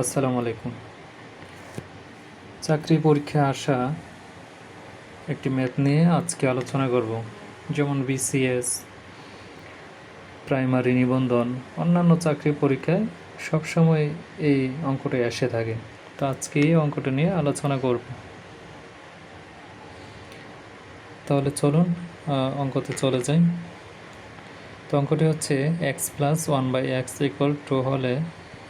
আসসালামু আলাইকুম। চাকরি পরীক্ষায় আসা একটি ম্যাথ নিয়ে আজকে আলোচনা করব। যেমন বিসিএস, প্রাইমারি নিবন্ধন, অন্যান্য চাকরি পরীক্ষায় সবসময় এই অঙ্কটা এসে থাকে। তো আজকে এই অঙ্কটা নিয়ে আলোচনা করব। তাহলে চলুন অঙ্কতে চলে যাই। তো অঙ্কটি হচ্ছে x plus one by x equal to হলে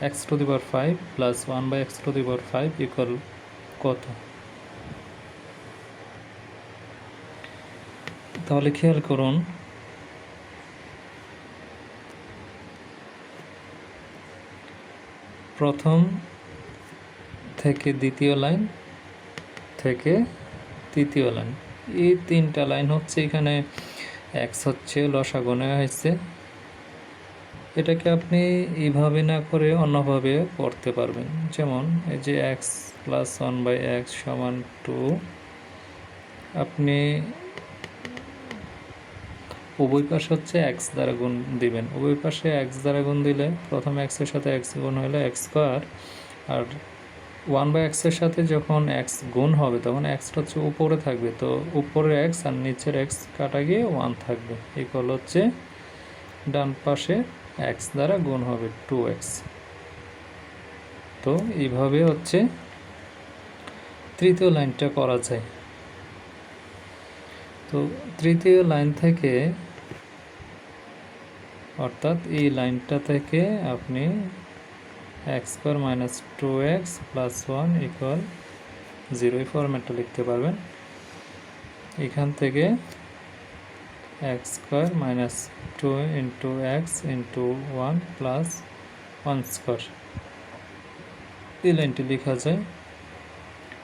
x to the power five plus one by x to the power five equal কত? তাহলে খেয়াল করুন। প্রথম থেকে দ্বিতীয় লাইন থেকে তৃতীয় লাইন। এই তিনটা লাইন হচ্ছে এখানে এক্স হচ্ছে লসাগনে হয়েছে। এটাকে আপনি এইভাবে না করে অন্যভাবে করতে পারবেন। যেমন এই যে x plus one by x সমান টু আপনি উভয় পাশে হচ্ছে এক্স দ্বারা গুণ দিবেন। উভয় পাশে এক্স দ্বারা গুণ দিলে প্রথম এক্সের সাথে এক্স গুণ হলে এক্স স্কোয়ার আর ওয়ান বাই এক্সের সাথে যখন এক্স গুণ হবে, তখন এক্সটা হচ্ছে উপরে থাকবে। তো উপরের এক্স আর নিচের এক্স কাটা গিয়ে ওয়ান থাকবে। ইকুয়াল হচ্ছে ডান পাশে এক্স দ্বারা গুণ হবে টু এক্স তো এইভাবে হচ্ছে তৃতীয় লাইনটা করা যায়। তো তৃতীয় লাইন থেকে অর্থাৎ এই লাইনটা থেকে আপনি x square minus two x plus one equal zero এই ফরম্যাটটা লিখতে পারবেন। এখান থেকে x square minus two into x into one plus one square এই লাইনটি লেখা যায়।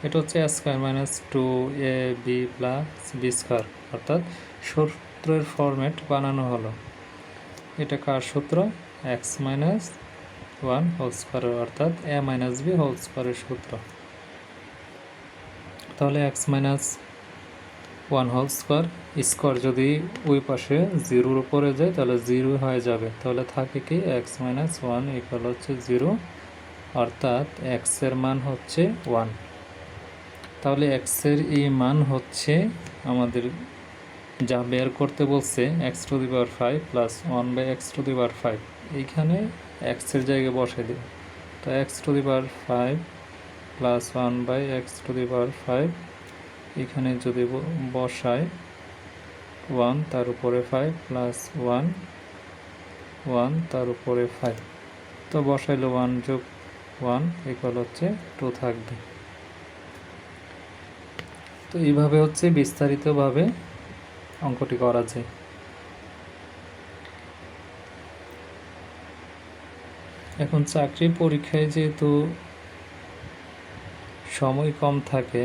এটা হচ্ছে a square minus two a b plus b square অর্থাৎ সূত্রের ফরম্যাট বানানো হলো। এটা কার সূত্র? এক্স মাইনাস ওয়ান হোল স্কোয়ারের অর্থাৎ এ মাইনাস বি হোল স্কোয়ারের সূত্র। তাহলে x minus one whole square square যদি ওই পাশে জিরোর উপরে যায়, তাহলে জিরো হয়ে যাবে। তাহলে থাকে কি এক্স মাইনাস ওয়ান ইকুয়াল হচ্ছে জিরো, অর্থাৎ এক্সের মান হচ্ছে ওয়ান তাহলে এক্সের এই মান হচ্ছে আমাদের যা বের করতে বলছে x to the power five plus one by x to the power five এইখানে এক্সের জায়গায় বসে দিই তো x to the power five plus one by x to the power five এখানে যদি বসাই ওয়ান তার উপরে ফাইভ প্লাস ওয়ান ওয়ান তার উপরে ফাইভ তো বসাইলে ওয়ান যোগ ওয়ান ইকুয়াল হচ্ছে টু থাকবে। তো এইভাবে হচ্ছে বিস্তারিতভাবে অঙ্কটি করা যায়। এখন চাকরি পরীক্ষায় যেহেতু সময় কম থাকে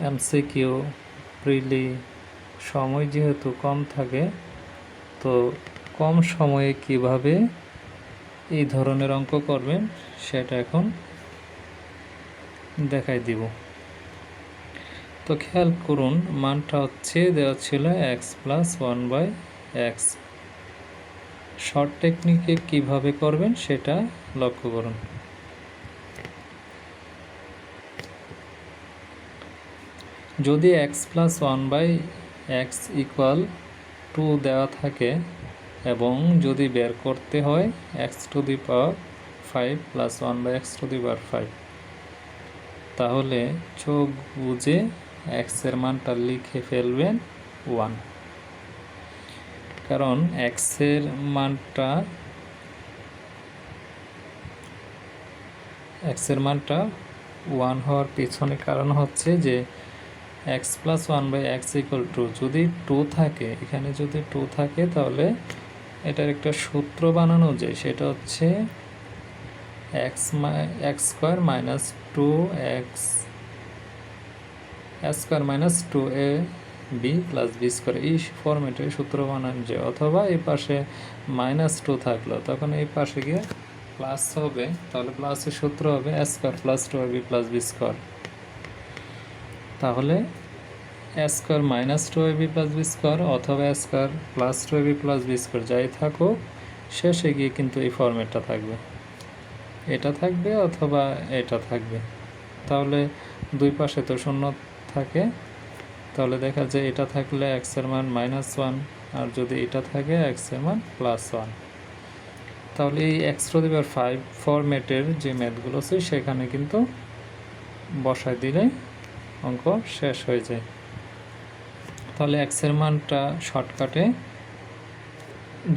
এমসিকিউ প্রিলি সময় যেহেতু কম থাকে, তো কম সময়ে কীভাবে এই ধরনের অঙ্ক করবেন সেটা এখন দেখাই দিব। তো খেয়াল করুন, মানটা হচ্ছে দেওয়া ছিল x plus one by x short টেকনিকে কীভাবে করবেন সেটা লক্ষ্য করুন। যদি x plus one by x equal to দেওয়া থাকে এবং যদি বের করতে হয় x to the power five plus one by x to the power five তাহলে চোখ বুঝে এক্সের মানটা লিখে ফেলবেন ওয়ান কারণ এক্সের মানটা এক্সের মানটা ওয়ান হওয়ার পিছনে কারণ হচ্ছে যে x plus one by x equal to যদি টু থাকে, এখানে যদি টু থাকে, তাহলে এটার একটা সূত্র বানানো যায় সেটা হচ্ছে x my x square minus two x square minus two a b plus b square এই ফর্মেটে সূত্র বানানো যায় অথবা এই পাশে মাইনাস টু থাকল, তখন এই পাশে গিয়ে প্লাস হবে, তাহলে প্লাসের সূত্র হবে square plus two b plus b square তাহলে a square minus two b plus b square অথবা a square plus two b plus b square যাই থাকুক, শেষে গিয়ে কিন্তু এই ফর্মেটটা থাকবে। এটা থাকবে অথবা এটা থাকবে। তাহলে দুই পাশে তো শূন্য থাকে। তাহলে দেখা যায় এটা থাকলে এক্সের মান মাইনাস ওয়ান আর যদি এটা থাকে এক্সের মান প্লাস ওয়ান তাহলে এই x to the power five ফরম্যাটের যে ম্যাথগুলো আছে, সেখানে কিন্তু বসায় দিলে অঙ্ক শেষ হয়ে যায়। তাহলে এক্সের মানটা শর্টকাটে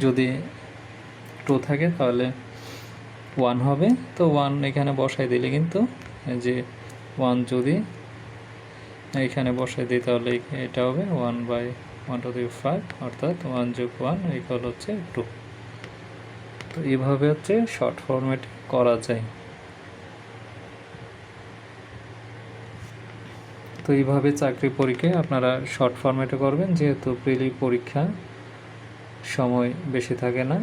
যদি টু থাকে তাহলে ওয়ান হবে। তো ওয়ান এখানে বসাই দিলে কিন্তু যে ওয়ান যদি এখানে বসাই দিই তাহলে এটা হবে one by one two three five অর্থাৎ ওয়ান যোগ ওয়ান ইকুয়াল হচ্ছে টু তো এইভাবে হচ্ছে শর্ট ফরম্যাট করা যায়। তো এইভাবে চাকরি পরীক্ষায় আপনারা শর্ট ফর্ম্যাটে করবেন, যেহেতু প্রিলি পরীক্ষা সময় বেশি থাকে না,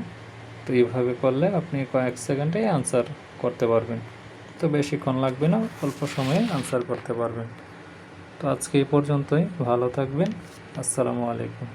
তো এইভাবে করলে আপনি কয়েক সেকেন্ডে আনসার করতে পারবেন। তো বেশিক্ষণ লাগবে না, অল্প সময়ে আনসার করতে পারবেন। তো আজকে এই পর্যন্তই, ভালো থাকবেন, আসসালামু আলাইকুম।